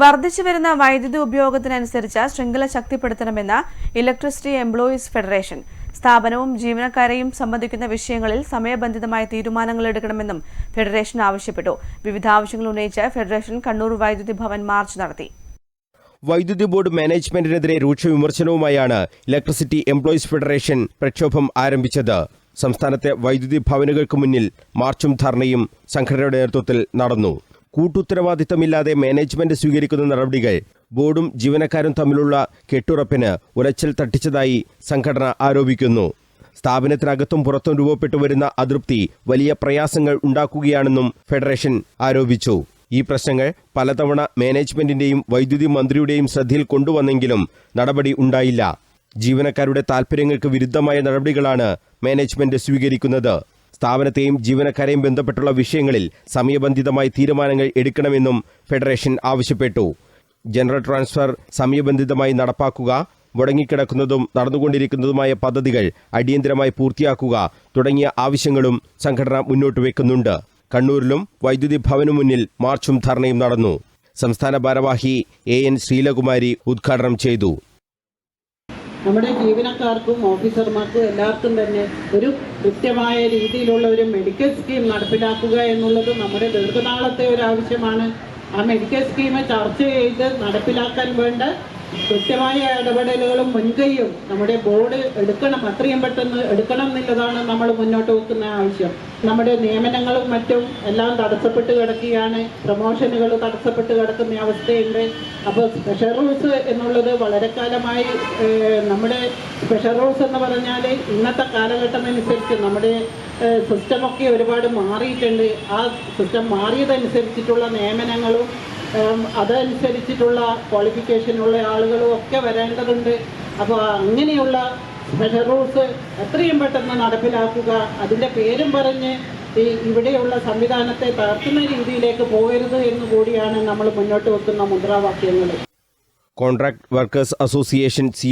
വർദ്ധിച്ചു വരുന്ന വൈദ്യുതി ഉപയോഗത്തിനനുസരിച്ച് ശൃംഖല ശക്തിപ്പെടുത്തണമെന്ന ഇലക്ട്രിസിറ്റി എംപ്ലോയീസ് ഫെഡറേഷൻ. സ്ഥാപനവും ജീവനക്കാരെയും സംബന്ധിക്കുന്ന വിഷയങ്ങളിൽ സമയബന്ധിതമായ തീരുമാനങ്ങൾ എടുക്കണമെന്നും ഫെഡറേഷൻ ആവശ്യപ്പെട്ടു. വിവിധ ആവശ്യങ്ങൾ ഉന്നയിച്ച് ഫെഡറേഷൻ കണ്ണൂർ വൈദ്യുതി ഭവൻ മാർച്ച് നടത്തി. വൈദ്യുതി ബോർഡ് മാനേജ്മെന്റിനെതിരെ രൂക്ഷ വിമർശനവുമായാണ് ഇലക്ട്രിസിറ്റി എംപ്ലോയീസ് ഫെഡറേഷൻ പ്രക്ഷോഭം ആരംഭിച്ചത്. സംസ്ഥാനത്തെ വൈദ്യുതി ഭവനുകൾക്ക് മുന്നിൽ മാർച്ചും ധർണയും സംഘടനയുടെ നേതൃത്വത്തിൽ നടന്നു. കൂട്ടുത്തരവാദിത്തമില്ലാതെ മാനേജ്മെന്റ് സ്വീകരിക്കുന്ന നടപടികൾ ബോർഡും ജീവനക്കാരും തമ്മിലുള്ള കെട്ടുറപ്പിന് ഉലച്ചൽ തട്ടിച്ചതായി സംഘടന ആരോപിക്കുന്നു. സ്ഥാപനത്തിനകത്തും പുറത്തും രൂപപ്പെട്ടു വരുന്ന അതൃപ്തി വലിയ പ്രയാസങ്ങൾ ഉണ്ടാക്കുകയാണെന്നും ഫെഡറേഷൻ ആരോപിച്ചു. ഈ പ്രശ്നങ്ങൾ പലതവണ മാനേജ്മെന്റിന്റെയും വൈദ്യുതി മന്ത്രിയുടെയും ശ്രദ്ധയിൽ കൊണ്ടുവന്നെങ്കിലും നടപടി ഉണ്ടായില്ല. ജീവനക്കാരുടെ താൽപര്യങ്ങൾക്ക് വിരുദ്ധമായ നടപടികളാണ് മാനേജ്മെന്റ് സ്വീകരിക്കുന്നത്. സ്ഥാപനത്തെയും ജീവനക്കാരെയും ബന്ധപ്പെട്ടുള്ള വിഷയങ്ങളിൽ സമയബന്ധിതമായി തീരുമാനങ്ങൾ എടുക്കണമെന്നും ഫെഡറേഷൻ ആവശ്യപ്പെട്ടു. ജനറൽ ട്രാൻസ്ഫർ സമയബന്ധിതമായി നടപ്പാക്കുക മുടങ്ങിക്കിടക്കുന്നതും നടന്നുകൊണ്ടിരിക്കുന്നതുമായ പദ്ധതികൾ അടിയന്തരമായി പൂർത്തിയാക്കുക തുടങ്ങിയ ആവശ്യങ്ങളും സംഘടന മുന്നോട്ട് വെക്കുന്നുണ്ട്. കണ്ണൂരിലും വൈദ്യുതി ഭവനു മുന്നിൽ മാർച്ചും ധർണയും നടന്നു. സംസ്ഥാന ഭാരവാഹി എ എൻ ശ്രീലകുമാരി ഉദ്ഘാടനം ചെയ്തു. നമ്മുടെ ജീവനക്കാർക്കും ഓഫീസർമാർക്കും എല്ലാവർക്കും തന്നെ ഒരു കൃത്യമായ രീതിയിലുള്ള ഒരു മെഡിക്കൽ സ്കീം നടപ്പിലാക്കുക എന്നുള്ളത് നമ്മുടെ ദീർഘനാളത്തെ ഒരു ആവശ്യമാണ്. ആ മെഡിക്കൽ സ്കീം ചർച്ച ചെയ്ത് നടപ്പിലാക്കാൻ വേണ്ട കൃത്യമായ ഇടപെടലുകളും മുൻകൈയും നമ്മുടെ ബോർഡ് എടുക്കണം അത്രയും പെട്ടെന്ന് എടുക്കണം എന്നുള്ളതാണ് നമ്മൾ മുന്നോട്ട് വെക്കുന്ന ആവശ്യം. നമ്മുടെ നിയമനങ്ങളും മറ്റും എല്ലാം തടസ്സപ്പെട്ട് കിടക്കുകയാണ്. പ്രൊമോഷനുകൾ തടസ്സപ്പെട്ട് കിടക്കുന്ന അവസ്ഥയുണ്ട്. അപ്പോൾ സ്പെഷ്യൽ റൂൾസ് എന്നുള്ളത് വളരെ കാലമായി നമ്മുടെ സ്പെഷ്യൽ റൂൾസ് എന്ന് പറഞ്ഞാൽ ഇന്നത്തെ കാലഘട്ടം അനുസരിച്ച് നമ്മുടെ സിസ്റ്റമൊക്കെ ഒരുപാട് മാറിയിട്ടുണ്ട്. ആ സിസ്റ്റം മാറിയതനുസരിച്ചിട്ടുള്ള നിയമനങ്ങളും അതനുസരിച്ചിട്ടുള്ള ക്വാളിഫിക്കേഷനുള്ള ആളുകളും ഒക്കെ വരേണ്ടതുണ്ട്. അപ്പോൾ അങ്ങനെയുള്ള സ്പെഷ്യൽ റൂൾസ് എത്രയും പെട്ടെന്ന് നടപ്പിലാക്കുക. അതിന്റെ പേരും പറഞ്ഞ് ഈ ഇവിടെയുള്ള സംവിധാനത്തെ തകർക്കുന്ന രീതിയിലേക്ക് പോകരുത് എന്ന് കൂടിയാണ് നമ്മൾ മുന്നോട്ട് വെക്കുന്ന മുദ്രാവാക്യങ്ങൾ. കോൺട്രാക്ട് വർക്കേഴ്സ് അസോസിയേഷൻ സി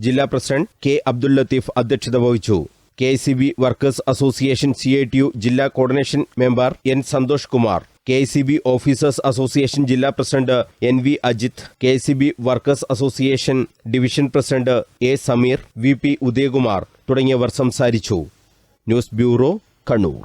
ജില്ലാ പ്രസിഡന്റ് കെ അബ്ദുൽ ലത്തീഫ് അധ്യക്ഷത വഹിച്ചു. K C B workers association C I T U ജില്ലാ coordination member N Santhosh Kumar K C B officers association ജില്ലാ president N V Ajith K C B workers association division president A Sameer V P Udayakumar തുടങ്ങിയവർ സംസാരിച്ചു. News bureau Kannur.